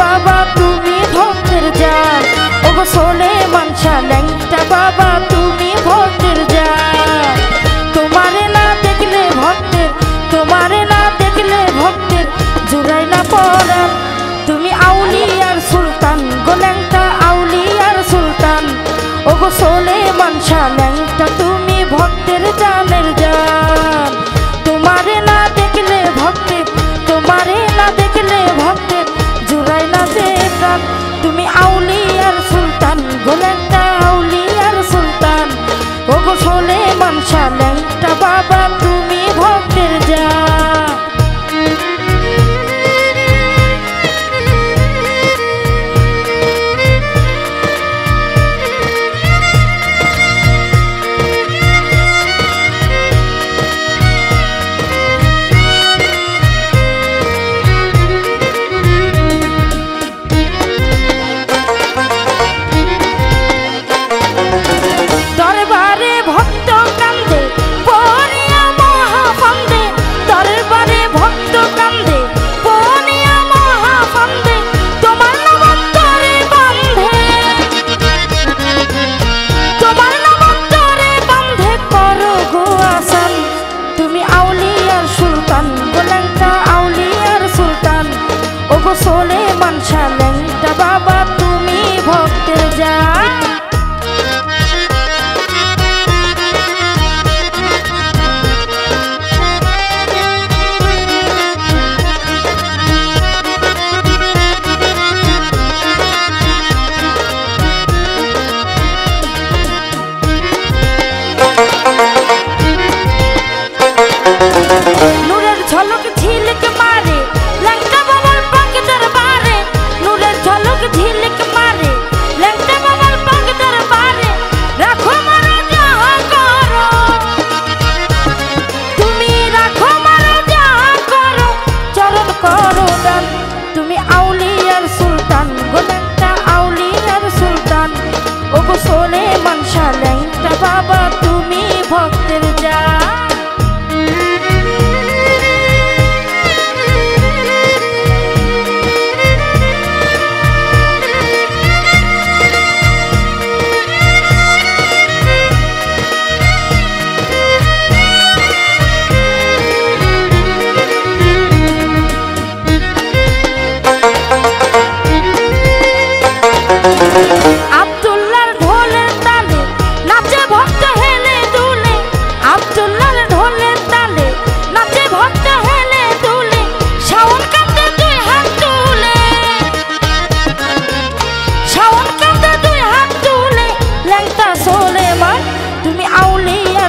Baba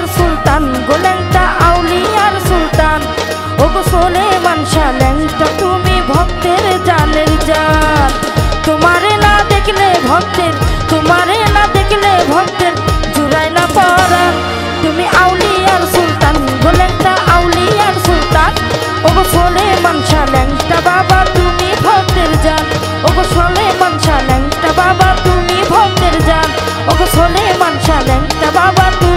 আর সুলতান গোলেংটা আর সুলতান। ও গো সোলে মানসা ল্যাংটা তুমি ভক্তের জানের জান তোমারে না দেখলে ভক্তের, তোমারে না দেখলে ভক্তের জুড়াই না পরান তুমি আউলি আর সুলতান গোলেংটা আর সুলতান। ও গো সোলে মানসা ল্যাংটা বাবা তুমি ভক্তের যান ও গো সোলে মানসা ল্যাংটা বাবা তুমি ভক্তের যান ও গো সোলে মানসা ল্যাংটা বাবা তুমি